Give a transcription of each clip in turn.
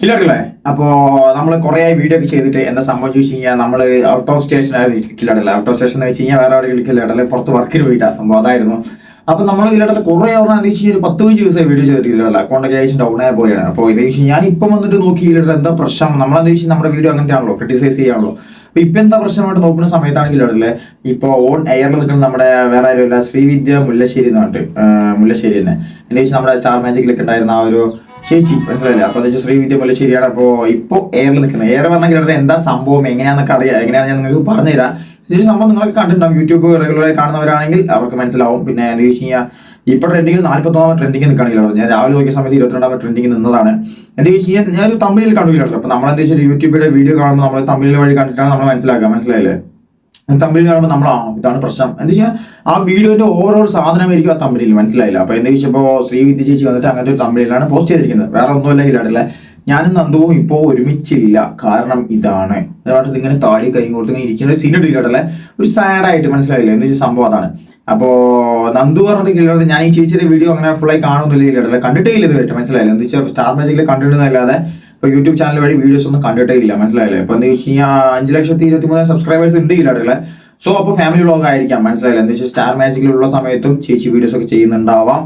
കില്ലറുകളെ അപ്പോ നമ്മൾ കുറെ വീഡിയോ ഒക്കെ ചെയ്തിട്ട് എന്താ സംഭവം ചോദിച്ചു കഴിഞ്ഞാൽ നമ്മൾ ഔട്ട് ഓഫ് സ്റ്റേഷൻ ആയിരുന്നു കില്ലടല ഔട്ട് ഓഫ് സ്റ്റേഷൻ എന്ന് വെച്ച് കഴിഞ്ഞാൽ വേറെ എവിടെ കില്ലാടല്ലേ പുറത്ത് വർക്കിന് പോയിട്ടാ സംഭവം അതായിരുന്നു. അപ്പൊ നമ്മൾ കില്ലടല കുറെ ഓർമ്മ എന്താ വെച്ചാൽ പത്ത് പതിനഞ്ച് ദിവസമായി വീഡിയോ ചെയ്തിട്ട് കില്ലടല അക്കൗണ്ട് ഒക്കെ അയച്ചു ഡൗൺ ആയ പോലെയാണ്. അപ്പോൾ ഇത് വെച്ച് ഞാൻ ഇപ്പം വന്നിട്ട് നോക്കി കില്ലടല എന്താ പ്രശ്നം? നമ്മളെന്താ വെച്ചാൽ നമ്മുടെ വീഡിയോ അങ്ങനത്തെ ആണല്ലോ ക്രിറ്റിസൈസ് ചെയ്യാണല്ലോ. അപ്പൊ ഇപ്പൊ എന്താ പ്രശ്നമായിട്ട് നോക്കുന്ന സമയത്താണ് അവിടെ ഇപ്പൊ ഓൺ എയറിൽ നിൽക്കുന്ന നമ്മുടെ വേറെ ആരുമില്ല ശ്രീവിദ്യ മുല്ലശ്ശേരി എന്ന് പറഞ്ഞിട്ട് മുല്ലശ്ശേരി തന്നെ. എന്താ വെച്ചാൽ നമ്മുടെ സ്റ്റാർ മാജിക്കിലൊക്കെ ഉണ്ടായിരുന്ന ആ ഒരു ചേച്ചി മനസ്സിലായില്ല? അപ്പൊ എന്താ വെച്ചാൽ ശ്രീവിദ്യ മുല്ലശ്ശേരിയാണ്. അപ്പോ ഇപ്പൊ എയറിൽ നിൽക്കുന്നത്. എയർ അവിടെ എന്താ സംഭവം? എങ്ങനെയാണെന്നൊക്കെ അറിയാം എങ്ങനെയാണ് ഞാൻ നിങ്ങൾക്ക് പറഞ്ഞുതരാം. ഇതൊരു സംഭവം നിങ്ങളൊക്കെ കണ്ടിട്ടുണ്ടാവും. യൂട്യൂബ് റെഗുലറായി കാണുന്നവരാണെങ്കിൽ അവർക്ക് മനസ്സിലാവും. പിന്നെ എന്താ വെച്ച് കഴിഞ്ഞാൽ ഇപ്പൊ ട്രെൻഡിങ്ങിൽ നാല്പത്തൊന്നാമത് ട്രെൻഡിങ് നിൽക്കുകയാണെങ്കിൽ ഞാൻ രാവിലെ നോക്കിയ സമയത്ത് ഇരുപത്തിരണ്ടാമത് ട്രെൻഡിങ് നിന്നതാണ്. എന്റെ വെച്ച് കഴിഞ്ഞാൽ ഞാൻ ഒരു തമിഴിൽ കണ്ടില്ല അപ്പൊ നമ്മളെന്താ വെച്ചാൽ യൂട്യൂബിലെ വീഡിയോ കാണുമ്പോൾ നമ്മൾ തമിഴിൽ വഴി കണ്ടിട്ടാണ് നമ്മൾ മനസ്സിലാക്കുക. മനസ്സിലായില്ലേ? തമ്മിൽ കാണുമ്പോൾ നമ്മൾ ആ ഇതാണ് പ്രശ്നം. എന്താ വെച്ചാൽ ആ വീഡിയോന്റെ ഓരോ സാധനമായിരിക്കും ആ തമ്മിലിൽ മനസ്സിലായില്ല. അപ്പൊ എന്താ വെച്ചപ്പോ ശ്രീവിദ്യ ചേച്ചി വന്നിട്ട് അങ്ങനത്തെ ഒരു തമ്മിലാണ് പോസ്റ്റ് ചെയ്തിരിക്കുന്നത്. വേറെ ഒന്നുമല്ല ഇല്ലാടല്ലേ ഞാനും നന്ദുവും ഇപ്പോൾ ഒരുമിച്ചില്ല. കാരണം ഇതാണ്. അതുകൊണ്ട് ഇങ്ങനെ താടി കൈ കൊടുത്ത് ഇങ്ങനെ ഇരിക്കുന്ന ഒരു സീൻ ഇല്ലാടല്ലേ ഒരു സാഡായിട്ട് മനസ്സിലായില്ല? എന്താ വെച്ചാൽ സംഭവം അതാണ്. അപ്പോ നന്ദു പറഞ്ഞത് ഞാൻ ഈ ചേച്ചിയുടെ വീഡിയോ അങ്ങനെ ഫുള്ളായി കാണുന്നില്ല ഇല്ലാടല്ലേ കണ്ടിട്ടേ ഇല്ല ഇതുവരെ മനസ്സിലായില്ല? എന്താ വെച്ചാൽ സ്റ്റാർ മാജിക്കിൽ കണ്ടിട്ടുന്നതല്ലാതെ ഇപ്പൊ യൂട്യൂബ് ചാനൽ വഴി വീഡിയോസ് ഒന്നും കണ്ടിട്ടേ ഇല്ല മനസ്സിലായില്ലേ? ഇപ്പൊ എന്താ വെച്ച് കഴിഞ്ഞാൽ അഞ്ച് ലക്ഷത്തി ഇരുപത്തി മൂന്ന് സബ്സ്ക്രൈബേഴ്സ് ഉണ്ട് ഇല്ലാടല്ലേ സോ അപ്പോൾ ഫാമിലി വ്ളോഗ് ആയിരിക്കാം. മനസ്സിലായില്ല? എന്താ വെച്ചാൽ സ്റ്റാർ മാജിക്കിലുള്ള സമയത്തും ചേച്ചി വീഡിയോസ് ഒക്കെ ചെയ്യുന്നുണ്ടാവാം.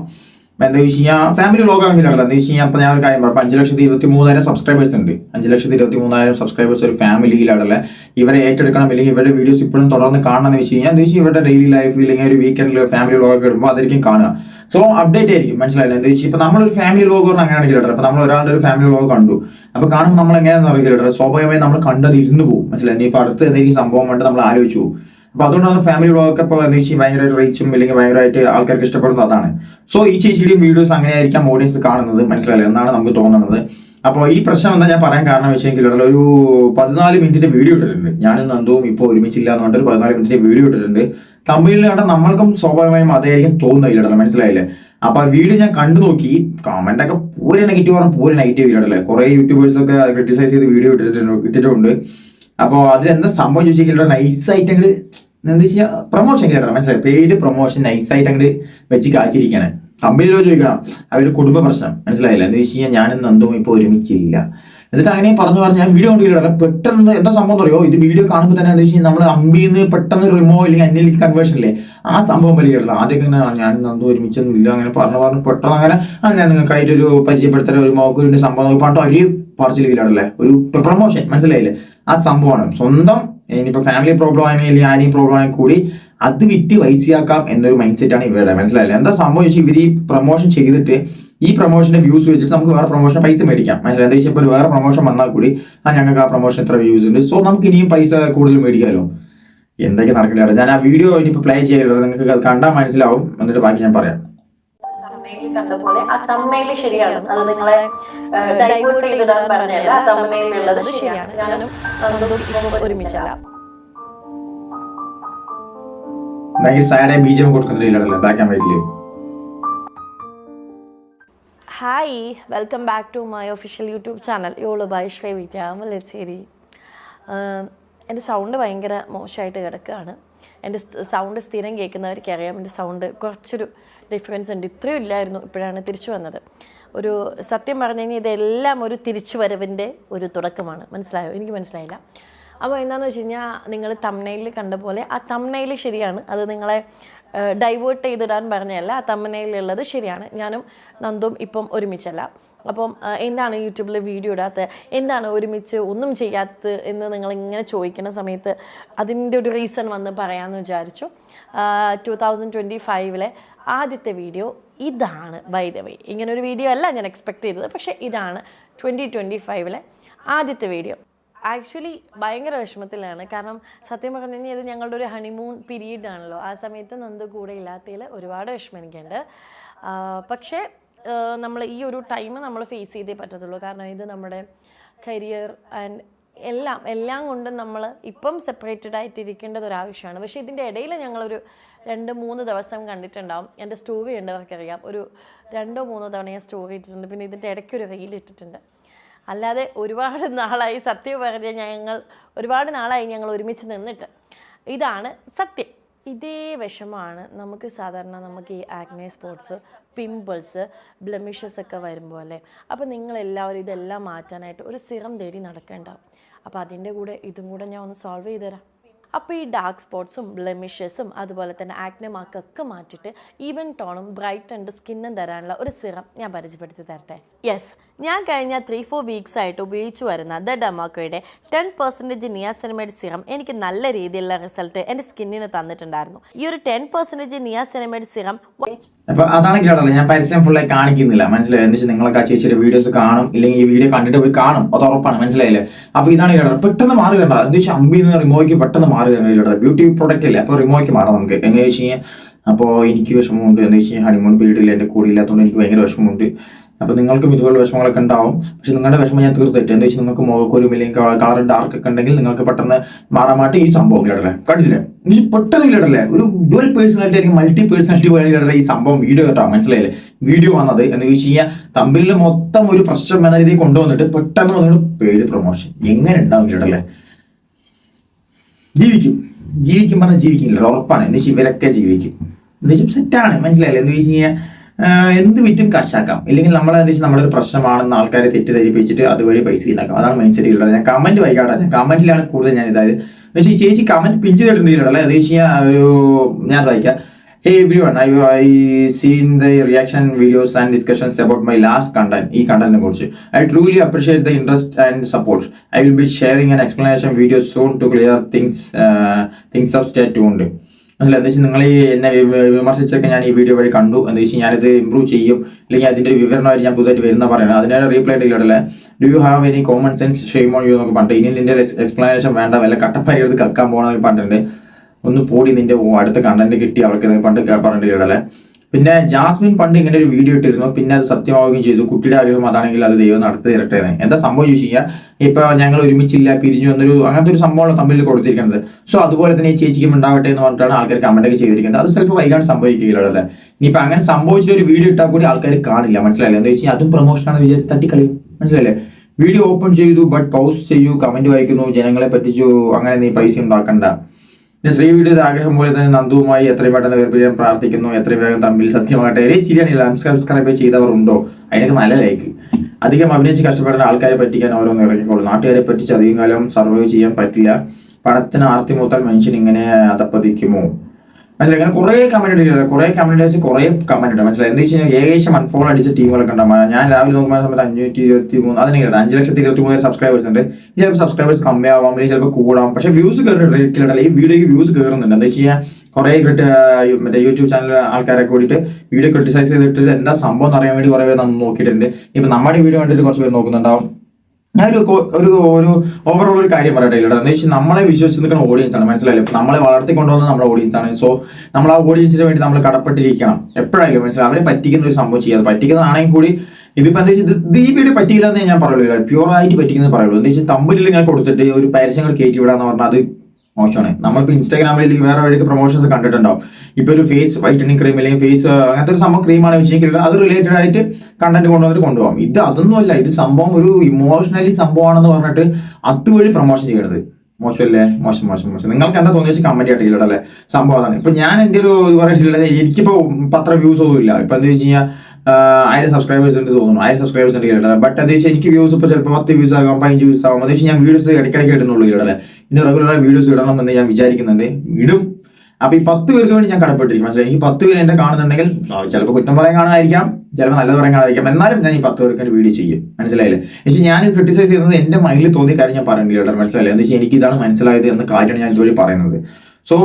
എന്താ വെച്ച് കഴിഞ്ഞാൽ ഫാമിലി വ്ളോഗ് ആണെങ്കിൽ എന്താ വെച്ച് കഴിഞ്ഞാൽ അപ്പൊ ഞാൻ ഒരു കാര്യം പറഞ്ഞു അഞ്ച് ലക്ഷത്തി ഇരുപത്തി മൂന്നായിരം സബ്സ്ക്രൈബേഴ്സ് ഉണ്ട്. അഞ്ച് ലക്ഷത്തി ഇരുപത്തി മൂന്നായിരം സബ്സ്ക്രൈബേഴ്സ് ഒരു ഫാമിലിയിലാണല്ലേ ഇവരെ ഏറ്റെടുക്കണം അല്ലെങ്കിൽ ഇവരുടെ വീഡിയോസ് ഇപ്പോഴും തുടർന്ന് കാണണം എന്ന് വെച്ച് കഴിഞ്ഞാൽ എന്താ വെച്ചാൽ ഇവരുടെ ഡെയിലി ലൈഫ് ഇല്ലെങ്കിൽ ഒരു വീക്കെൻഡിൽ ഫാമിലി വ്ളോഗ് ഒക്കെ ഇടുമ്പോൾ അതായിരിക്കും കാണുക. സോ അപ്ഡേറ്റ് ആയിരിക്കും. മനസ്സിലായില്ല? എന്താ വെച്ചാൽ ഇപ്പൊ നമ്മളൊരു ഫാമിലി വ്ളോഗ് പറഞ്ഞാൽ അങ്ങനെയാണെങ്കിൽ കേട്ടോ അപ്പൊ നമ്മൾ ഒരാളുടെ ഒരു ഫാമിലി വ്ളോഗ് കണ്ടു. അപ്പൊ കാണുമ്പോൾ നമ്മൾ എങ്ങനെയാണെന്ന് അറിയില്ല സ്വാഭാവികമായി നമ്മൾ കണ്ടത് ഇരുന്ന് പോകും. മനസ്സിലായി? ഇപ്പൊ അടുത്ത് എന്തെങ്കിലും സംഭവം വേണ്ട നമ്മൾ ആലോചിച്ചു പോകും. അപ്പൊ അതുകൊണ്ടാണ് ഫാമിലി വ്ളോഗൊക്കെ ഇപ്പൊ എന്താ വെച്ചാൽ ഭയങ്കരമായിട്ട് റീച്ചും അല്ലെങ്കിൽ ഭയങ്കരമായിട്ട് ആൾക്കാർക്ക് ഇഷ്ടപ്പെടുന്നത് അതാണ്. സോ ഈ ചേച്ചിയുടെയും വീഡിയോസ് അങ്ങനെ ആയിരിക്കാം ഓഡിയൻസ് കാണുന്നത്. മനസ്സിലായില്ല? എന്നാണ് നമുക്ക് തോന്നുന്നത്. അപ്പോൾ ഈ പ്രശ്നം എന്താ? ഞാൻ പറയാൻ കാരണം വെച്ചെങ്കിൽ ഒരു പതിനാല് മിനിറ്റിന്റെ വീഡിയോ ഇട്ടിട്ടുണ്ട്. ഞാനും എന്തോ ഇപ്പോൾ ഒരുമിച്ചില്ല എന്ന് പറഞ്ഞിട്ട് പതിനാല് മിനിറ്റിന്റെ വീഡിയോ ഇട്ടിട്ടുണ്ട്. തമിഴിലാണ് നമ്മൾക്കും സ്വാഭാവികമായും അതായിരിക്കും തോന്നുന്നില്ല മനസ്സിലായില്ലേ? അപ്പൊ ആ വീഡിയോ ഞാൻ കണ്ടു നോക്കി. കമന്റ് ഒക്കെ പൂരെ നെഗറ്റീവ് പറഞ്ഞാൽ പൂരെ നെഗറ്റീവ് അല്ലേ കുറെ യൂട്യൂബേഴ്സ് ഒക്കെ ക്രിറ്റിസൈസ് ചെയ്ത് വീഡിയോ ഇട്ടിട്ടുണ്ട് ഇട്ടിട്ടുണ്ട്. അപ്പോൾ അതിലെന്താ സംഭവം ചോദിച്ചാൽ നൈസായിട്ട് അങ്ങോട്ട് എന്താ വെച്ചാൽ പ്രൊമോഷൻ കേട്ടോ മനസ്സിലായി? പെയ്ഡ് പ്രൊമോഷൻ നൈസായിട്ട് അങ്ങോട്ട് വെച്ച് കാച്ചിരിക്കണേ കമ്പനിയിലോ ചോദിക്കണം. അവരുടെ കുടുംബ പ്രശ്നം മനസ്സിലായില്ല? എന്താ വെച്ച് കഴിഞ്ഞാൽ ഞാനും നന്ദും ഇപ്പോൾ ഒരുമിച്ചില്ല എന്നിട്ട് അങ്ങനെ പറഞ്ഞു പറഞ്ഞ് ഞാൻ വീഡിയോ കണ്ടിട്ട് പെട്ടെന്ന് എന്താ സംഭവം അറിയോ? ഇത് വീഡിയോ കാണുമ്പോൾ തന്നെ എന്താ വെച്ചാൽ നമ്മൾ അമ്പിന്ന് പെട്ടെന്ന് റിമൂവ് അല്ലെങ്കിൽ അന്യലേക്ക് കൺവേർഷൻ അല്ലേ ആ സംഭവം വലിയ ആദ്യമൊക്കെ ഇങ്ങനെ ഞാൻ നന്ദു ഒരുമിച്ചൊന്നും ഇല്ല. അങ്ങനെ പറഞ്ഞു പറഞ്ഞു പെട്ടെന്ന് അങ്ങനെ ആ ഞാൻ നിങ്ങൾക്ക് അതിന്റെ ഒരു പരിചയപ്പെടുത്തൽ ഒരു മോക്കൂരിന്റെ സംഭവം പറഞ്ഞിട്ട് ഒരു പറച്ചിലില്ലാടല്ലേ ഒരു പ്രൊമോഷൻ മനസ്സിലായില്ലേ? ആ സംഭവമാണ്. സ്വന്തം ഇനിയിപ്പോ ഫാമിലി പ്രോബ്ലം ആണെങ്കിൽ ആരെയും പ്രോബ്ലം ആണെങ്കിൽ കൂടി അത് വിറ്റ് വൈസിയാക്കാം എന്നൊരു മൈൻഡ് സെറ്റ് ആണ് ഇവരുടെ. മനസ്സിലായില്ല? എന്താ സംഭവം ഇവർ ഈ പ്രൊമോഷൻ ചെയ്തിട്ട് ഈ പ്രൊമോഷന്റെ വ്യൂസ് വെച്ചിട്ട് നമുക്ക് വേറെ പ്രൊമോഷൻ പൈസ മേടിക്കാം. മനസ്സിലായി? എന്താ വെച്ചാൽ വേറെ പ്രൊമോഷൻ വന്നാൽ കൂടി ആ ഞങ്ങൾക്ക് ആ പ്രൊമോഷൻ എത്ര വ്യൂസ് ഉണ്ട്. സോ നമുക്ക് ഇനിയും പൈസ കൂടുതൽ മേടിക്കാമല്ലോ എന്തൊക്കെ നടക്കില്ല ഞാൻ ആ വീഡിയോ ഇനിയിപ്പോൾ പ്ലേ ചെയ്യരുത് നിങ്ങൾക്ക് അത് കണ്ടാൽ മനസ്സിലാവും. എന്നിട്ട് ബാക്കി ഞാൻ പറയാം. കണ്ട പോലെ ആ ശരിയാണ്. അത് നിങ്ങളെ ആ ശരിയാണ്. നന്ദും ഇപ്പം സാഡ് ഭയങ്കര സാഡായി ബീജം കൊടുക്കുന്നില്ല black and വൈറ്റിൽ hi welcome back to my official YouTube channel y'all by Shri Vidyamalassery എന്റെ സൗണ്ട് ഭയങ്കര മോശമായിട്ട് കിടക്കുകയാണ്. എന്റെ സൗണ്ട് സ്ഥിരം കേൾക്കുന്നവർക്കറിയാം എന്റെ സൗണ്ട് കുറച്ചൊരു ഡിഫറൻസ് ഉണ്ട്. ഇത്രയും ഇല്ലായിരുന്നു ഇപ്പോഴാണ് തിരിച്ചു വന്നത്. ഒരു സത്യം പറഞ്ഞു കഴിഞ്ഞാൽ ഇതെല്ലാം ഒരു തിരിച്ചു വരവിന്റെ ഒരു തുടക്കമാണ്. മനസ്സിലായോ? എനിക്ക് മനസ്സിലായില്ല. അപ്പോൾ എന്താണെന്ന് വെച്ച് കഴിഞ്ഞാൽ നിങ്ങൾ തമ്മനയിൽ കണ്ട പോലെ ആ തമ്മനയിൽ ശരിയാണ്. അത് നിങ്ങളെ ഡൈവേർട്ട് ചെയ്തിടാൻ പറഞ്ഞല്ല ആ തമ്മനയിലുള്ളത് ശരിയാണ്. ഞാനും നന്ദും ഇപ്പം ഒരുമിച്ചല്ല. അപ്പം എന്താണ് യൂട്യൂബിൽ വീഡിയോ ഇടാത്ത എന്താണ് ഒരുമിച്ച് ഒന്നും ചെയ്യാത്തത് എന്ന് നിങ്ങൾ ഇങ്ങനെ ചോദിക്കുന്ന സമയത്ത് അതിന്റെ ഒരു റീസൺ വന്ന് പറയാമെന്ന് വിചാരിച്ചു. ടു തൗസൻഡ് ട്വന്റി ഫൈവിലെ ആദ്യത്തെ വീഡിയോ ഇതാണ് ബൈ ദ വേ ഇങ്ങനൊരു വീഡിയോ അല്ല ഞാൻ എക്സ്പെക്ട് ചെയ്തത് പക്ഷേ ഇതാണ് ട്വന്റി ട്വന്റി ഫൈവിലെ ആദ്യത്തെ വീഡിയോ ആക്ച്വലി ഭയങ്കര വിഷമത്തിലാണ്. കാരണം സത്യം പറഞ്ഞു കഴിഞ്ഞാൽ ഇത് ഞങ്ങളുടെ ഒരു ഹണിമൂൺ പീരീഡ് ആണല്ലോ. ആ സമയത്ത് നന്ദു കൂടെ ഇല്ലാത്തതിൽ ഒരുപാട് വിഷമം എനിക്കുണ്ട്. പക്ഷേ നമ്മൾ ഈ ഒരു ടൈം നമ്മൾ ഫേസ് ചെയ്തേ പറ്റത്തുള്ളൂ. കാരണം ഇത് നമ്മുടെ കരിയർ ആൻഡ് എല്ലാം എല്ലാം കൊണ്ടും നമ്മൾ ഇപ്പം സെപ്പറേറ്റഡ് ആയിട്ടിരിക്കേണ്ടത് ഒരു ആവശ്യമാണ്. പക്ഷേ ഇതിന്റെ ഇടയിൽ ഞങ്ങളൊരു രണ്ട് മൂന്ന് ദിവസം കണ്ടിട്ടുണ്ടാവും. എന്റെ സ്റ്റോറി ഉണ്ടവർക്കറിയാം ഒരു രണ്ടോ മൂന്നോ തവണ ഞാൻ സ്റ്റോറി ഇട്ടിട്ടുണ്ട്. പിന്നെ ഇതിന്റെ ഇടയ്ക്ക് ഒരു റീൽ ഇട്ടിട്ടുണ്ട്. അല്ലാതെ ഒരുപാട് നാളായി സത്യം പറഞ്ഞ ഞങ്ങൾ ഒരുപാട് നാളായി ഞങ്ങൾ ഒരുമിച്ച് നിന്നിട്ട്. ഇതാണ് സത്യം. ഇതേ വിഷമമാണ് നമുക്ക് സാധാരണ നമുക്ക് ഈ ആക്നെ സ്പോട്സ് പിമ്പിൾസ് ബ്ലമിഷസ് ഒക്കെ വരുമ്പോൾ അല്ലേ? അപ്പോൾ നിങ്ങളെല്ലാവരും ഇതെല്ലാം മാറ്റാനായിട്ട് ഒരു സിറം തേടി നടക്കേണ്ടാവും. അപ്പോൾ അതിന്റെ കൂടെ ഇതും കൂടെ ഞാൻ ഒന്ന് സോൾവ് ചെയ്ത് തരാം അപ്പോൾ ഈ ഡാർക്ക് സ്പോട്ട്സും ബ്ലമിഷസും അതുപോലെ തന്നെ ആക്നെ മാർക്കൊക്കെ മാറ്റിയിട്ട് ഈവൻ ടോണും ബ്രൈറ്റ് ആൻഡ് സ്കിന്നും തരാനുള്ള ഒരു സിറം ഞാൻ പരിചയപ്പെടുത്തി തരട്ടെ. യെസ് ഞാൻ കഴിഞ്ഞ ത്രീ ഫോർ വീക്സ് ആയിട്ട് ഉപയോഗിച്ചു വരുന്ന ദ ഡമാക്കോയുടെ ടെൻ പെർസെന്റേജ് നിയാസിനമൈഡ് സിറം എനിക്ക് നല്ല രീതിയിലുള്ള റിസൾട്ട് എന്റെ സ്കിന്നിന് തന്നിട്ടുണ്ടായിരുന്നു. ഈ ഒരു ടെൻ പെർസെന്റേജ് നിയാസിനമൈഡ് സിറം അപ്പൊ അതാണ് ഉണ്ടല്ലോ ഞാൻ പരസ്യം ഫുള്ളായി കാണിക്കുന്നില്ല. മനസ്സിലായി? എന്താ നിങ്ങളൊക്കെ ആ ചേച്ചിയുടെ വീഡിയോസ് കാണും ഇല്ലെങ്കിൽ ഈ വീഡിയോ കണ്ടിട്ട് പോയി കാണും. അത് ഉറപ്പാണ്. മനസ്സിലായില്ലേ? അപ്പൊ ഇതാണ് ഇടർ പെട്ടെന്ന് മാറി തരണ്ട എന്താ വെച്ചാൽ അമ്പിൽ റിമോയ്ക്ക് പെട്ടെന്ന് മാറി തന്നെ ഇടർ ബ്യൂട്ടി പ്രോഡക്റ്റ് അല്ലേ? അപ്പൊ റിമോയ്ക്ക് മാറാം നമുക്ക്. എങ്ങനെ വെച്ച് കഴിഞ്ഞാൽ അപ്പോൾ എനിക്ക് വിഷമമുണ്ട്. എന്താ വെച്ച് കഴിഞ്ഞാൽ ഹണിമൂൺ പീരീഡിൽ എന്റെ കൂടെ ഇല്ലാത്തതുകൊണ്ട് എനിക്ക് ഭയങ്കര വിഷമമുണ്ട്. അപ്പോൾ നിങ്ങൾക്കും ഇതുപോലെ വിഷമങ്ങളൊക്കെ ഉണ്ടാവും. പക്ഷെ നിങ്ങളുടെ വിഷമം ഞാൻ തീർത്തിട്ട് എന്താ വെച്ചാൽ നിങ്ങൾക്ക് മുഖക്കൊരു ഇല്ലെങ്കിൽ കളർ ഡാർക്ക് ഒക്കെ ഉണ്ടെങ്കിൽ നിങ്ങൾക്ക് പെട്ടെന്ന് മാറാൻ മാറ്റി. ഈ സംഭവം ഇടല്ലേ കണ്ടില്ലേ ഇത് പെട്ടെന്ന് ഇല്ലടല്ലേ ഒരു ഡുവൽ പേഴ്സണാലിറ്റി അല്ലെങ്കിൽ മൾട്ടി പേഴ്സണാലിറ്റി വേണമെങ്കിൽ ഈ സംഭവം. വീഡിയോ കേട്ടോ മനസ്സിലായില്ലേ? വീഡിയോ വന്നത് എന്ന് വെച്ച് കഴിഞ്ഞാൽ തമ്മിൽ മൊത്തം ഒരു പ്രശ്നം എന്ന രീതിയിൽ കൊണ്ടുവന്നിട്ട് പെട്ടെന്ന് വന്നിട്ട് പേര് പ്രൊമോഷൻ എങ്ങനെ ഉണ്ടാവും ഇടല്ലേ ജീവിക്കും. ജീവിക്കും പറഞ്ഞാൽ ജീവിക്കില്ല ഉറപ്പാണ്. എന്ന് വെച്ചാൽ ഇവരൊക്കെ ജീവിക്കും. എന്ന് വെച്ചാൽ സെറ്റാണ് മനസ്സിലായില്ലേ? എന്ന് വെച്ച് കഴിഞ്ഞാൽ എന്ത് വിറ്റും കാശാക്കാം. ഇല്ലെങ്കിൽ നമ്മൾ എന്താ നമ്മുടെ ഒരു പ്രശ്നമാണെന്ന് ആൾക്കാരെ തെറ്റിദ്ധരിപ്പിച്ചിട്ട് അതുവഴി പൈസ ഉണ്ടാക്കാം അതാണ് മെയിൻ സെറ്റ് ഉള്ളത് ഞാൻ കമന്റ് വൈകാട്ട ഞാൻ കമന്റിലാണ് കൂടുതൽ ഞാൻ ഇതായത്. പക്ഷേ ചേച്ചി കമന്റ് പിഞ്ച് തേട്ടിട്ടുണ്ടല്ലോ അത് ചേച്ചി ഒരു ഞാൻ വായിക്കാം. Hey everyone I I seen the reaction videos and discussions about my last content ഈ കണ്ടന്റിനെ കുറിച്ച്. I truly appreciate the interest and support I will be sharing and explanation videos soon to clear things things of state to ഉണ്ട് മനസ്സിലായി എന്താ നിങ്ങൾ ഈ എന്നെ വിമർശിച്ചൊക്കെ ഞാൻ ഈ വീഡിയോ വഴി കണ്ടു. എന്ന് വെച്ചാൽ ഞാനിത് ഇമ്പ്രൂവ് ചെയ്യും. അല്ലെങ്കിൽ അതിന്റെ ഒരു വിവരണമായിട്ട് ഞാൻ പുതുതായിട്ട് വരുന്ന പറയണം അതിനൊരു റീപ്ലൈ ഇല്ലല്ലേ do you have any common sense shame on you എന്നൊക്കെ പറഞ്ഞിട്ട്. ഇനി നിന്റെ എക്സ്പ്ലനേഷൻ വേണ്ട വല്ല കട്ടപ്പരിയെടുത്ത് കക്കാൻ പോകണമെന്ന് പറഞ്ഞിട്ടുണ്ട്. ഒന്ന് പോടി നിന്റെ അടുത്ത കണ്ടന്റ് കിട്ടി അവർക്ക് പണ്ട് കേ- പറഞ്ഞിട്ടില്ലല്ലേ പിന്നെ ജാസ്മിൻ പണ്ട് ഇങ്ങനെ ഒരു വീഡിയോ ഇട്ടിരുന്നു. പിന്നെ അത് സത്യമാവുകയും ചെയ്തു. കുട്ടിയുടെ ആഗ്രഹം അതാണെങ്കിൽ അത് ദൈവം നടത്തി തരട്ടെ എന്ന്. എന്താ സംഭവം ചോദിച്ചു കഴിഞ്ഞാൽ ഇപ്പൊ ഞങ്ങൾ ഒരുമിച്ചില്ല പിരിഞ്ഞു എന്നൊരു അങ്ങനത്തെ ഒരു സംഭവമാണ് തമ്മിൽ കൊടുത്തിരിക്കുന്നത്. സോ അതുപോലെ തന്നെ ഈ ചേച്ചിക്കും ഉണ്ടാവട്ടെ എന്ന് പറഞ്ഞിട്ടാണ് ആൾക്കാർ കമന്റ് ഒക്കെ ചെയ്തിരിക്കുന്നത്. അത് ചിലപ്പോൾ വൈകാണ്ട് സംഭവിക്കുകയുള്ളത് ഇനിയിപ്പോ അങ്ങനെ സംഭവിച്ചിട്ട് ഒരു വീഡിയോ ഇട്ടാൽ കൂടി ആൾക്കാർ കാണില്ല. മനസ്സിലായില്ല? എന്താ വെച്ചാൽ അതും പ്രൊമോഷനാണ് വിചാരിച്ച് തട്ടിക്കളി മനസ്സിലല്ലേ വീഡിയോ ഓപ്പൺ ചെയ്തു ബട്ട് പൗസ് ചെയ്യൂ കമന്റ് വായിക്കുന്നു ജനങ്ങളെ പറ്റിച്ചു അങ്ങനെ നീ പൈസ ഉണ്ടാക്കണ്ട. പിന്നെ ശ്രീവിയുടെ ആഗ്രഹം പോലെ തന്നെ നന്ദുവുമായി എത്രയും പെട്ടെന്ന് വേർപിരിയാൻ പ്രാർത്ഥിക്കുന്നു. എത്രയും വേഗം തമ്മിൽ സത്യമാകട്ടെ. ഏ ചിരിയാണില്ല സബ്സ്ക്രൈബ് ചെയ്തവർ ഉണ്ടോ അതിനൊക്കെ നല്ല ലൈക്ക് അധികം അഭിനയിച്ച് കഷ്ടപ്പെടുന്ന ആൾക്കാരെ പറ്റിക്കാൻ ഓരോന്ന് ഇറങ്ങിക്കോളൂ. നാട്ടുകാരെ പറ്റിച്ച് അധികം കാലം സർവൈവ് ചെയ്യാൻ പറ്റില്ല. പണത്തിന് ആർത്തി മൂത്താൽ മനുഷ്യൻ ഇങ്ങനെ അതപ്പതിക്കുമോ മനസ്സിലായി? അങ്ങനെ കുറെ കമന്റ് ഇട്ടില്ല കുറെ കമന്റ് അടിച്ച് കുറെ കമന്റ് ഉണ്ട് മനസ്സിലായി? എന്താ വെച്ച് കഴിഞ്ഞാൽ ഏകദേശം അൺഫോളോ അടിച്ച ടീമുകളൊക്കെ ഉണ്ടാവും ഞാൻ രാവിലെ നോക്കുമ്പോൾ സമയത്ത് അഞ്ഞൂറ്റി ഇരുപത്തി മൂന്ന് അതിനെ അഞ്ച് ലക്ഷത്തി ഇരുപത്തി മൂന്ന് സബ്സ്ക്രൈബേഴ്സ് ഉണ്ട്. ഈ ചിലപ്പോൾ സബ്സ്ക്രൈബേഴ്സ് കമ്മിയാവാം. അല്ലെങ്കിൽ ചിലപ്പോൾ കൂടാം. പക്ഷെ വ്യൂസ് കയറിയിട്ടില്ല ഈ വീഡിയോക്ക് വ്യൂസ് കയറുന്നുണ്ട് എന്താ വെച്ച് കഴിഞ്ഞാൽ കുറെ മറ്റേ യൂട്യൂബ് ചാനൽ ആൾക്കാരെ കൂടിയിട്ട് വീഡിയോ ക്രിട്ടിസൈസ് ചെയ്തിട്ട് എന്താ സംഭവം എന്ന് അറിയാൻ വേണ്ടി കുറെ പേര് നമ്മൾ നോക്കിയിട്ടുണ്ട്. ഇപ്പൊ നമ്മുടെ വീഡിയോ കണ്ടിട്ട് കുറച്ച് പേര് നോക്കുന്നുണ്ടാവും. ഞാൻ ഒരു ഒരു ഒരു ഓവറോൾ ഒരു കാര്യം പറയട്ടെ ഇവിടെ എന്ന് വെച്ചാൽ നമ്മളെ വിശ്വസിച്ച് നിൽക്കുന്ന ഓഡിയൻസ് ആണ് മനസ്സിലായില്ലേ? നമ്മളെ വളർത്തിക്കൊണ്ടുവന്ന നമ്മുടെ ഓഡിയൻസ് ആണ്. സോ നമ്മൾ ആ ഓഡിയൻസിന് വേണ്ടി നമ്മൾ കടപ്പെട്ടിരിക്കണം. എപ്പോഴായാലും മനസ്സിലായി? അവരെ പറ്റിക്കുന്ന ഒരു സംഭവം ചെയ്യാതെ പറ്റിക്കുന്നതാണെങ്കിൽ കൂടി ഇതിപ്പോ എന്താ വെച്ചാൽ ഈ പറ്റിയില്ല എന്ന് ഞാൻ പറയുള്ളൂ പ്യുവർ ആയിട്ട് പറ്റിക്കുന്നത് പറയുള്ളൂ. എന്താ വെച്ചാൽ തമ്പിലിങ്ങനെ കൊടുത്തിട്ട് ഒരു പരസ്യങ്ങൾ കയറ്റി വിടാന്ന് പറഞ്ഞാൽ അത് മോശമാണ്. നമ്മളിപ്പോൾ ഇൻസ്റ്റാഗ്രാമിൽ വേറെ വഴിക്ക് പ്രൊമോഷൻസ് കണ്ടിട്ടുണ്ടാവും. ഇപ്പൊ ഒരു ഫേസ് വൈറ്റനിങ് ക്രീം അല്ലെങ്കിൽ ഫേസ് അങ്ങനത്തെ ഒരു സംഭവം ക്രീമാണ് വെച്ചെങ്കിൽ അത് റിലേറ്റഡ് ആയിട്ട് കണ്ടന്റ് കൊണ്ടുവന്നിട്ട് കൊണ്ടുപോകാം. ഇത് അതൊന്നുമല്ല ഇത് സംഭവം ഒരു ഇമോഷണലി സംഭവമാണെന്ന് പറഞ്ഞിട്ട് അതുവഴി പ്രൊമോഷൻ ചെയ്യരുത്. മോശമല്ലേ? മോശം മോശം മോശം. നിങ്ങൾക്ക് എന്താ തോന്നിയ വെച്ചാൽ കമന്റ് ആയിട്ടില്ല അല്ലേ സംഭവം അതാണ്. ഇപ്പൊ ഞാൻ എന്റെ ഒരു ഇത് പറയുന്നത് എനിക്കിപ്പോ പത്ര വ്യൂസ് ഒന്നും ഇല്ല ഇപ്പൊ എന്താ വെച്ച് കഴിഞ്ഞാൽ ആയിരം സബ്സ്ക്രൈബേഴ്സ് ഉണ്ട് തോന്നുന്നു. ആയിരം സബ്സ്ക്രൈബേഴ്സ് ഉണ്ട് കേട്ടോ. ബട്ട് അത് എനിക്ക് വ്യൂസ് ഇപ്പോൾ ചിലപ്പോൾ പത്ത് വ്യൂസ് ആകാം പതിനഞ്ച് വ്യൂസ് ആകും. അത് ഞാൻ വീഡിയോസ് ഇടയ്ക്കിടയ്ക്ക് ഇടുന്നുള്ളൂ കേട്ടോ ഇനി റെഗുലർ വീഡിയോസ് ഇടണം എന്ന് ഞാൻ വിചാരിക്കുന്നുണ്ട്. ഇടും. അപ്പൊ ഈ പത്ത് പേർക്ക് വേണ്ടി ഞാൻ കടപ്പെട്ടിരിക്കും. മനസ്സിലായി? എനിക്ക് പത്ത് പേര് എന്നെ കാണുന്നുണ്ടെങ്കിൽ ചിലപ്പോൾ കുറ്റം പറയാൻ കാണുമായിരിക്കാം ചിലപ്പോൾ നല്ലത് പറയാൻ കാണാതിരിക്കാം എന്നാലും ഞാൻ ഈ പത്ത് പേർക്ക് വീഡിയോ ചെയ്യും. മനസ്സിലായില്ലേ? പക്ഷേ ഞാൻ ക്രിട്ടിസൈസ് ചെയ്യുന്നത് എന്റെ മൈൻഡിൽ തോന്നിയ കാര്യം ഞാൻ പറയേണ്ടി കേട്ടോ. മനസ്സിലായില്ലേ? എന്ന് വെച്ചാൽ എനിക്ക് ഇതാണ് മനസ്സിലായത് എന്ന കാര്യമാണ് ഞാൻ ഇതുവഴി പറയുന്നത്. സോ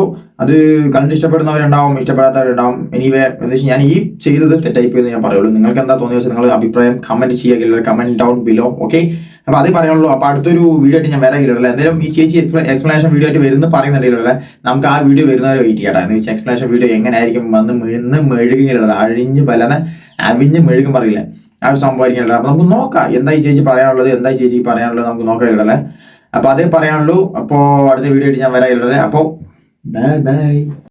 അത് കണ്ട് ഇഷ്ടപ്പെടുന്നവരുണ്ടാവും ഇഷ്ടപ്പെടാത്തവരുണ്ടാവും. എനിവേ എന്ന് വെച്ചാൽ ഞാൻ ഈ ചെയ്തത് തെറ്റായിപ്പോയി എന്ന് ഞാൻ പറയുള്ളൂ. നിങ്ങൾക്ക് എന്താ തോന്നിയ നിങ്ങൾ അഭിപ്രായം കമന്റ് ചെയ്യുക കമന്റ് ഡൗൺ ബിലോ ഓക്കെ അപ്പൊ അത് പറയാനുള്ളൂ. അപ്പൊ അടുത്തൊരു വീഡിയോ ആയിട്ട് ഞാൻ വരാൻ ഇല്ലല്ലേ എന്തായാലും ഈ ചേച്ചി എക്സ്പ്ലനേഷൻ വീഡിയോ ആയിട്ട് വരുന്ന പറയുന്നുണ്ടല്ലേ നമുക്ക് ആ വീഡിയോ വരുന്നവരെ വെയിറ്റ് ചെയ്യട്ടെ എന്ന് വെച്ചാൽ എക്സ്പ്ലനേഷൻ വീഡിയോ എങ്ങനെ ആയിരിക്കും വന്ന് മെഴുന്ന് മെഴുകുന്നില്ല അഴിഞ്ഞ് ബലന്ന് അവിഞ്ഞ് മെഴുകും പറയില്ല? ആ ഒരു സംഭവമായിരിക്കില്ല അപ്പൊ നമുക്ക് നോക്കാം. എന്താ ഈ ചേച്ചി പറയാനുള്ളത്? എന്താ ഈ ചേച്ചി പറയാനുള്ളത്? നമുക്ക് നോക്കാം ഇല്ലല്ലേ അപ്പൊ അതേ പറയാനുള്ളൂ. അപ്പോ അടുത്ത വീഡിയോ ആയിട്ട് ഞാൻ വരാൻ ഇല്ലല്ലേ അപ്പോ ബൈ ബൈ